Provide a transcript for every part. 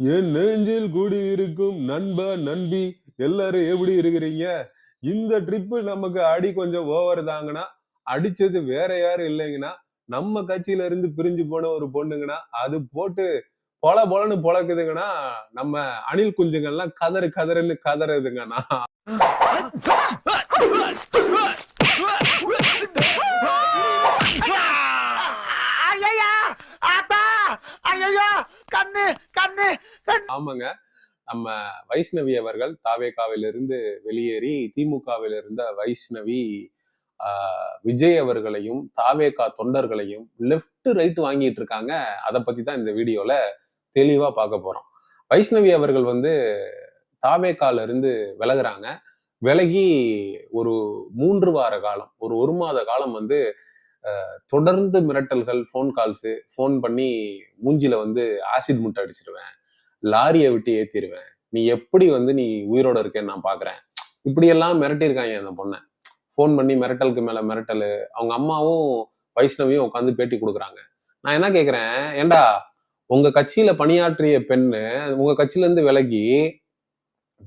என் நெஞ்சில் கூடியிருக்கும் நண்பா நண்பி எல்லாரும் எப்படி இருக்கிறீங்க? இந்த ட்ரிப்பு நமக்கு அடி கொஞ்சம் ஓவர் தாங்கன்னா அடிச்சது வேற யாரும் இல்லைங்கண்ணா. நம்ம கட்சியில இருந்து பிரிஞ்சு போன ஒரு பொண்ணுங்கண்ணா. அது போட்டு பொல பொலன்னு பொழக்குதுங்கண்ணா நம்ம அணில் குஞ்சுங்கள்லாம் கதறு கதறுன்னு கதறதுங்கண்ணா. ஐயா ஐயோ கண்ணு கண்ணு. ஆமாங்க. நம்ம வைஷ்ணவி அவர்கள் தாவேகாவிலிருந்து வெளியேறி திமுகவில் இருந்த வைஷ்ணவி விஜய் அவர்களையும் தாவேகா தொண்டர்களையும் லெஃப்ட் ரைட் வாங்கிட்டு இருக்காங்க. அதை பத்தி தான் இந்த வீடியோல தெளிவா பார்க்க போறோம். வைஷ்ணவி அவர்கள் வந்து தாவேகால இருந்து விலகுறாங்க. விலகி ஒரு மூன்று வார காலம் ஒரு ஒரு மாத காலம் வந்து தொடர்ந்து மிரட்டல்கள் ஃபோன் கால்ஸு ஃபோன் பண்ணி மூஞ்சில வந்து ஆசிட் முட்டை அடிச்சிருவேன். லாரியை விட்டு ஏற்றிடுவேன் நீ எப்படி வந்து நீ உயிரோட இருக்கேன்னு நான் பார்க்குறேன் இப்படியெல்லாம் மிரட்டியிருக்காங்க அந்த பொண்ணை. ஃபோன் பண்ணி மிரட்டலுக்கு மேலே மிரட்டல். அவங்க அம்மாவும் வைஷ்ணவியும் உட்காந்து பேட்டி கொடுக்குறாங்க. நான் என்ன கேட்குறேன் ஏண்டா உங்க கட்சியில் பணியாற்றிய பெண்ணு உங்கள் கட்சியிலேருந்து விலகி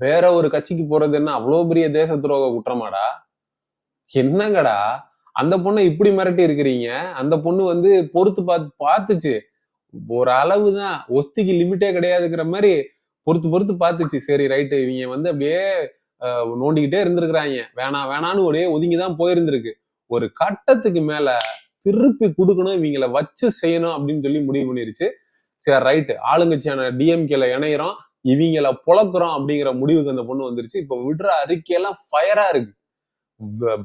வேற ஒரு கட்சிக்கு போகிறது என்ன அவ்வளோ பெரிய தேச துரோக குற்றமாடா? என்னங்கடா? அந்த பொண்ணை இப்படி மிரட்டி இருக்கிறீங்க? அந்த பொண்ணு வந்து பொறுத்து பார்த்து பார்த்துச்சு. ஒரு அளவு தான் ஒஸ்திக்கு லிமிட்டே கிடையாதுங்கிற மாதிரி பொறுத்து பொறுத்து பார்த்துச்சு. சரி ரைட்டு. இவங்க வந்து அப்படியே நோண்டிக்கிட்டே இருந்திருக்கிறாங்க. வேணாம் வேணான்னு ஒரே ஒதுங்கி தான் போயிருந்திருக்கு. ஒரு கட்டத்துக்கு மேல திருப்பி கொடுக்கணும் இவங்கள வச்சு செய்யணும் அப்படின்னு சொல்லி முடிவு பண்ணிருச்சு. சரி ரைட்டு. ஆளுங்கட்சியான டிஎம்கேல இணையிறோம். இவங்கள புழக்கிறோம் அப்படிங்கிற முடிவுக்கு அந்த பொண்ணு வந்துருச்சு. இப்போ விடுற அறிக்கையெல்லாம் ஃபயரா இருக்கு.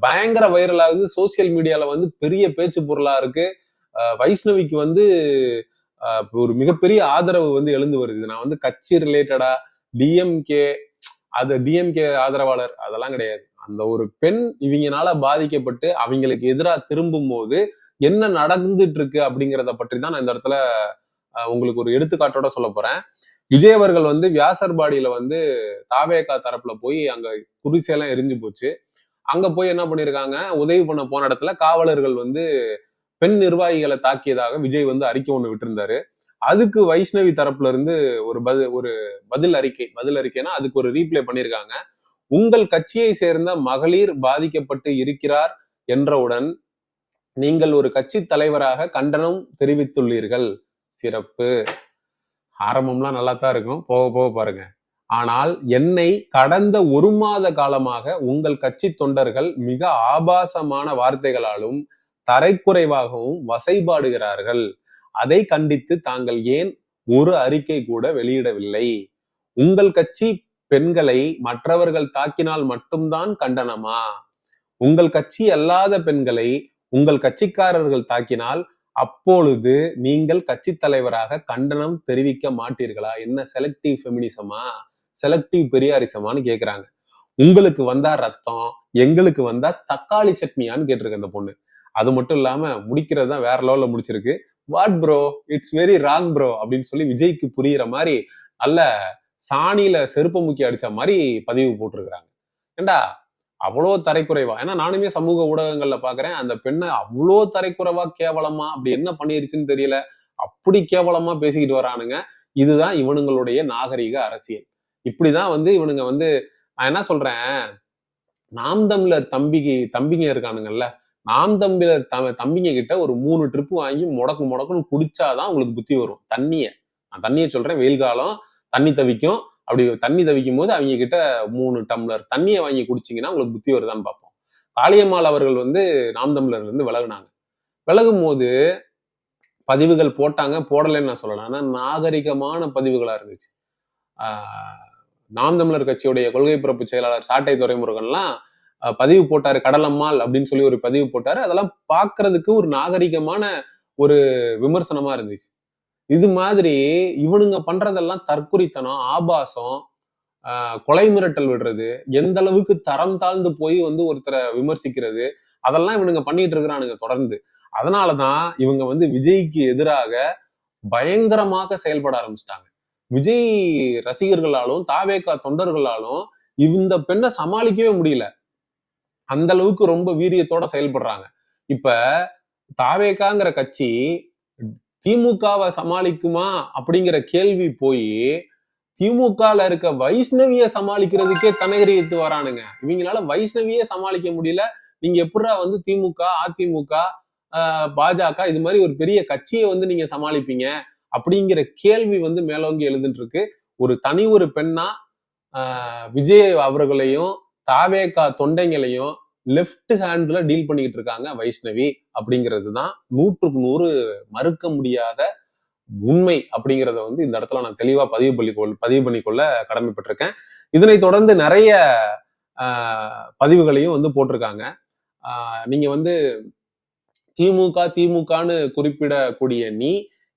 பயங்கர வைரல் ஆகுது. சோசியல் மீடியால வந்து பெரிய பேச்சு பொருளா இருக்கு. அஹ் வைஷ்ணவிக்கு வந்து அஹ், ஒரு மிகப்பெரிய ஆதரவு வந்து எழுந்து வருது. நான் வந்து கட்சி ரிலேட்டடா டிஎம்கே அது டிஎம்கே ஆதரவாளர் அதெல்லாம் கிடையாது. அந்த ஒரு பெண் இவங்கனால பாதிக்கப்பட்டு அவங்களுக்கு எதிராக திரும்பும் போது என்ன நடந்துட்டு இருக்கு அப்படிங்கிறத பற்றி தான் நான் இந்த இடத்துல உங்களுக்கு ஒரு எடுத்துக்காட்டோட சொல்ல போறேன். விஜய் அவர்கள் வந்து வியாசர்பாடியில வந்து தாவேகா தரப்புல போய் அங்க குடிசையெல்லாம் எரிஞ்சு போச்சு. அங்க போய் என்ன பண்ணிருக்காங்க? உதவி பண்ண போன இடத்துல காவலர்கள் வந்து பெண் நிர்வாகிகளை தாக்கியதாக விஜய் வந்து அறிக்கை ஒண்ணு விட்டிருந்தாரு. அதுக்கு வைஷ்ணவி தரப்புல இருந்து ஒரு பதில் ஒரு பதில் அறிக்கை பதில் அறிக்கைனா அதுக்கு ஒரு ரீப்ளே பண்ணியிருக்காங்க உங்கள் கட்சியை சேர்ந்த மகளிர் பாதிக்கப்பட்டு இருக்கிறார் என்றவுடன் நீங்கள் ஒரு கட்சி தலைவராக கண்டனம் தெரிவித்துள்ளீர்கள். சிறப்பு. ஆரம்பம்லாம் நல்லா தான் இருக்கும். போக போக பாருங்க. ஆனால் என்னை கடந்த ஒரு மாத காலமாக உங்கள் கட்சி தொண்டர்கள் மிக ஆபாசமான வார்த்தைகளாலும் தரைக்குறைவாகவும் வசைபாடுகிறார்கள். அதை கண்டித்து தாங்கள் ஏன் ஒரு அறிக்கை கூட வெளியிடவில்லை? உங்கள் கட்சி பெண்களை மற்றவர்கள் தாக்கினால் மட்டும்தான் கண்டனமா? உங்கள் கட்சி அல்லாத பெண்களை உங்கள் கட்சிக்காரர்கள் தாக்கினால் அப்பொழுது நீங்கள் கட்சி தலைவராக கண்டனம் தெரிவிக்க மாட்டீர்களா? என்ன செலக்டிவ் ஃபெமினிசமா செலக்டிவ் பெரியாரிசமானு கேட்குறாங்க உங்களுக்கு வந்தா ரத்தம் எங்களுக்கு வந்தா தக்காளி சட்னியான்னு கேட்டிருக்கு அந்த பொண்ணு. அது மட்டும் இல்லாம முடிக்கிறது தான் வேற லெவல்ல முடிச்சிருக்கு. What bro it's very wrong bro அப்படின்னு சொல்லி விஜய்க்கு புரியுற மாதிரி நல்ல சாணியில செருப்பு முக்கி அடிச்ச மாதிரி பதிவு போட்டிருக்கிறாங்க. ஏண்டா? அவ்வளோ தரைக்குறைவா? ஏன்னா நானுமே சமூக ஊடகங்கள்ல பாக்குறேன். அந்த பெண்ணை அவ்வளோ தரைக்குறைவா கேவலமா அப்படி என்ன பண்ணிருச்சுன்னு தெரியல. அப்படி கேவலமா பேசிக்கிட்டு வரானுங்க. இதுதான் இவனுங்களுடைய நாகரிக அரசியல். இப்படிதான் வந்து இவனுங்க வந்து நான் என்ன சொல்றேன்? நாம் தமிழர் தம்பிக்கு தம்பிங்க இருக்கானுங்கல்ல நாம் தம்பிலர் த தம்பிங்க கிட்ட ஒரு மூணு ட்ரிப்பு வாங்கி முடக்கு முடக்குன்னு குடிச்சாதான் உங்களுக்கு புத்தி வரும். தண்ணிய. நான் தண்ணியை சொல்றேன் வெயில் காலம் தண்ணி தவிக்கும். அப்படி தண்ணி தவிக்கும் போது அவங்க கிட்ட மூணு டம்ளர் தண்ணியை வாங்கி குடிச்சிங்கன்னா உங்களுக்கு புத்தி வருதான்னு பார்ப்போம். காளியம்மாள் அவர்கள் வந்து நாம் தமிழர்ல இருந்து விலகுனாங்க. விலகும் போது பதிவுகள் போட்டாங்க போடலைன்னு நான் சொல்லலாம் ஆனா நாகரிகமான பதிவுகளா இருந்துச்சு. ஆஹ் நாம் தமிழர் கட்சியுடைய கொள்கை பிறப்பு செயலாளர் சாட்டை துறைமுருகன்லாம் பதிவு போட்டாரு கடலம்மாள் அப்படின்னு சொல்லி ஒரு பதிவு போட்டாரு. அதெல்லாம் பார்க்கறதுக்கு ஒரு நாகரிகமான ஒரு விமர்சனமா இருந்துச்சு. இது மாதிரி இவனுங்க பண்றதெல்லாம் தற்குறித்தனம் ஆபாசம் ஆஹ், கொலை மிரட்டல் விடுறது எந்த அளவுக்கு தரம் தாழ்ந்து போய் வந்து ஒருத்தரை விமர்சிக்கிறது அதெல்லாம் இவனுங்க பண்ணிட்டு இருக்கிறானுங்க தொடர்ந்து. அதனாலதான் இவங்க வந்து விஜய்க்கு எதிராக பயங்கரமாக செயல்பட ஆரம்பிச்சிட்டாங்க. விஜய் ரசிகர்களாலும் தாவேகா தொண்டர்களாலும் இந்த பெண்ணை சமாளிக்கவே முடியல. அந்த அளவுக்கு ரொம்ப வீரியத்தோட செயல்படுறாங்க. இப்ப தாவேகாங்கிற கட்சி திமுகவை சமாளிக்குமா அப்படிங்கிற கேள்வி போய் திமுகல இருக்க வைஷ்ணவிய சமாளிக்கிறதுக்கே தனகரிட்டு வரானுங்க. இவங்களால வைஷ்ணவியே சமாளிக்க முடியல. நீங்க எப்படா வந்து திமுக அதிமுக ஆஹ் பாஜக இது மாதிரி ஒரு பெரிய கட்சியை வந்து நீங்க சமாளிப்பீங்க? அப்படிங்கிற கேள்வி வந்து மேலோங்கி எழுதுட்டு இருக்கு ஒரு தனி ஒரு பெண்ணா விஜய் அவர்களையும் தாவேகா தொண்டைங்களையும் லெஃப்ட் ஹேண்ட்ல டீல் பண்ணிக்கிட்டு இருக்காங்க வைஷ்ணவி அப்படிங்கிறது தான் நூற்றுக்கு நூறு மறுக்க முடியாத உண்மை அப்படிங்கிறத வந்து இந்த இடத்துல நான் தெளிவா பதிவு பண்ணிக்கொள் பதிவு பண்ணிக்கொள்ள கடமைப்பட்டிருக்கேன். இதனை தொடர்ந்து நிறைய ஆஹ், பதிவுகளையும் வந்து போட்டிருக்காங்க. நீங்க வந்து திமுக திமுகன்னு குறிப்பிடக்கூடிய நீ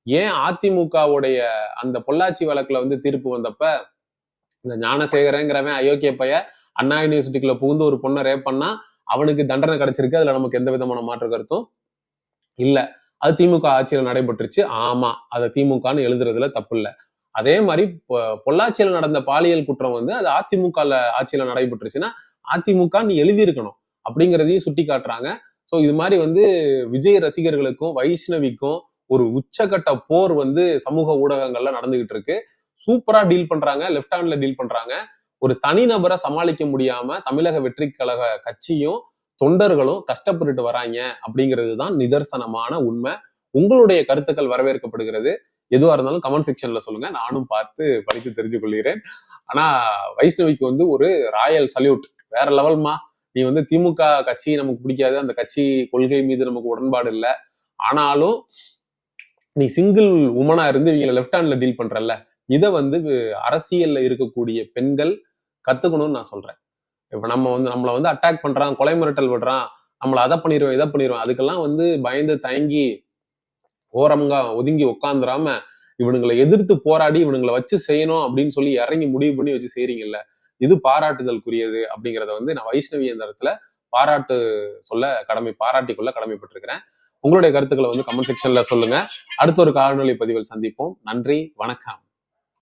ஏன் அதிமுகவுடைய அந்த பொள்ளாச்சி வழக்குல வந்து தீர்ப்பு வந்தப்ப இந்த ஞானசேகரங்கிறவன் அயோக்கிய பைய அண்ணா யூனிவர்சிட்டிக்குள்ள புகுந்து ஒரு பொண்ணை ரேப் பண்ணா அவனுக்கு தண்டனை கிடைச்சிருக்கு அதுல நமக்கு எந்த விதமான மாற்று கருத்தும் இல்ல. அது திமுக ஆட்சியில நடைபெற்றுச்சு. ஆமா அதை திமுகன்னு எழுதுறதுல தப்பு இல்லை அதே மாதிரி பொ- பொள்ளாச்சியில நடந்த பாலியல் குற்றம் வந்து அது அதிமுக ஆட்சியில நடைபெற்றுச்சுன்னா அதிமுக நீ எழுதியிருக்கணும் அப்படிங்கிறதையும் சுட்டி காட்டுறாங்க ஸோ இது மாதிரி வந்து விஜய் ரசிகர்களுக்கும் வைஷ்ணவிக்கும் ஒரு உச்சகட்ட போர் வந்து சமூக ஊடகங்கள்ல நடந்துகிட்டு இருக்கு. சூப்பரா டீல் பண்றாங்க லெஃப்ட் ஹேண்ட்ல டீல் பண்றாங்க. ஒரு தனிநபரை சமாளிக்க முடியாம தமிழக வெற்றி கழக கட்சியும் தொண்டர்களும் கஷ்டப்பட்டுட்டு வராங்க அப்படிங்கிறது தான் நிதர்சனமான உண்மை. உங்களுடைய கருத்துக்கள் வரவேற்கப்படுகிறது. எதுவா இருந்தாலும் கமெண்ட் செக்ஷன்ல சொல்லுங்க. நானும் பார்த்து படித்து தெரிஞ்சு கொள்கிறேன் ஆனா வைஷ்ணவிக்கு வந்து ஒரு ராயல் சல்யூட் வேற லெவல்மா நீ வந்து திமுக கட்சி நமக்கு பிடிக்காது. அந்த கட்சி கொள்கை மீது நமக்கு உடன்பாடு இல்லை. ஆனாலும் நீ சிங்கிள் உமனா இருந்து இவங்களை லெஃப்ட் ஹேண்ட்ல டீல் பண்றல்ல இதை வந்து அரசியல்ல இருக்கக்கூடிய பெண்கள் கத்துக்கணும்னு நான் சொல்றேன். இப்ப நம்ம வந்து நம்மளை வந்து அட்டாக் பண்றான் கொலை மிரட்டல் விடுறான் நம்மளை அதை பண்ணிடுவோம் இதை பண்ணிடுவோம் அதுக்கெல்லாம் வந்து பயந்து தயங்கி ஓரம்ங்க ஒதுங்கி உட்காந்துராம இவனுங்களை எதிர்த்து போராடி இவனுங்களை வச்சு செய்யணும் அப்படின்னு சொல்லி இறங்கி முடிவு பண்ணி வச்சு செய்றீங்கல்ல இது பாராட்டுதலுக்குரியது அப்படிங்கிறத வந்து நான் வைஷ்ணவி இந்த இடத்துல பாராட்டு சொல்ல கடமை பாராட்டி கொள்ள கடமைப்பட்டிருக்கிறேன். உங்களுடைய கருத்துக்களை வந்து கமெண்ட் செக்ஷன்ல சொல்லுங்க. அடுத்த ஒரு காணொலி பதிவில் சந்திப்போம். நன்றி வணக்கம்.